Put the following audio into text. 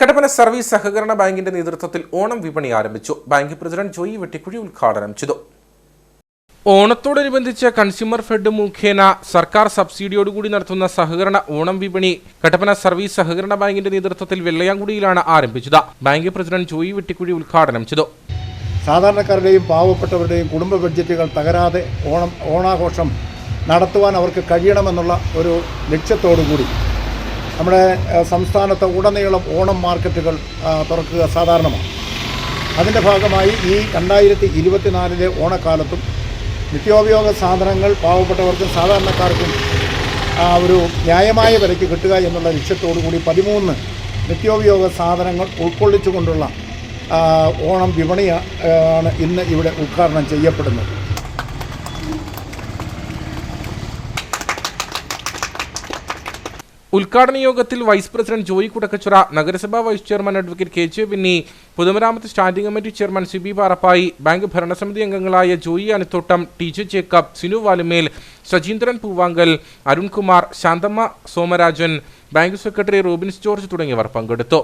Kattappana service സഹകരണ ബാങ്കിന്റെ നേതൃത്വത്തിൽ ഓണം വിപണി ആരംഭിച്ചു. ബാങ്ക് പ്രസിഡന്റ് ജോയി വെട്ടിക്കുഴി ഉദ്ഘാടനം ചെയ്തു. ഓണത്തോടനുബന്ധിച്ച് കൺസ്യൂമർ ഫെഡ് മുഖേന സർക്കാർ സബ്സിഡിയോടുകൂടി നടത്തുന്ന സഹകരണ ഓണം വിപണി കട്ടപ്പന സർവീസ് സഹകരണ ബാങ്കിന്റെ നേതൃത്വത്തിൽ വെള്ളയാങ്കുടിയിലാണ് ആരംഭിച്ചത്. ബാങ്ക് പ്രസിഡന്റ് ജോയി വെട്ടിക്കുഴി ഉദ്ഘാടനം ചെയ്തു. സാധാരണക്കാരുടെയും പാവപ്പെട്ടവരുടെയും കുടുംബ ബഡ്ജറ്റുകൾ തകരാതെ ഓണം ഓണാഘോഷം നടത്തുവാൻ അവർക്ക് കഴിയണമെന്നുള്ള ഒരു ലക്ഷ്യത്തോടു കൂടി നമ്മുടെ സംസ്ഥാനത്തെ ഉടനീളം ഓണം മാർക്കറ്റുകൾ തുറക്കുക സാധാരണമാണ്. അതിന്റെ ഭാഗമായി ഈ രണ്ടായിരത്തി ഇരുപത്തിനാലിലെ ഓണക്കാലത്തും നിത്യോപയോഗ സാധനങ്ങൾ പാവപ്പെട്ടവർക്കും സാധാരണക്കാർക്കും ഒരു ന്യായമായ വിലയ്ക്ക് കിട്ടുക എന്നുള്ള ലക്ഷ്യത്തോടു കൂടി പതിമൂന്ന് നിത്യോപയോഗ സാധനങ്ങൾ ഉൾക്കൊള്ളിച്ചുകൊണ്ടുള്ള ഓണം വിപണി ആണ് ഇന്ന് ഇവിടെ ഉദ്ഘാടനം ചെയ്യപ്പെടുന്നത്. ഉദ്ഘാടന യോഗത്തിൽ വൈസ് പ്രസിഡന്റ് ജോയി കുടക്കച്ചുറ നഗരസഭാ vice chairman advocate K J Winnie പൊതുമരാമത്ത് standing committee chairman C B Parappayi bank ഭരണസമിതി അംഗങ്ങളായ Joy Anathottam T J Jacob Sinu Valumel Sajeendran Poovankal Arunkumar Santhamma Somarajan bank secretary Robins George തുടങ്ങിയവർ പങ്കെടുത്തു.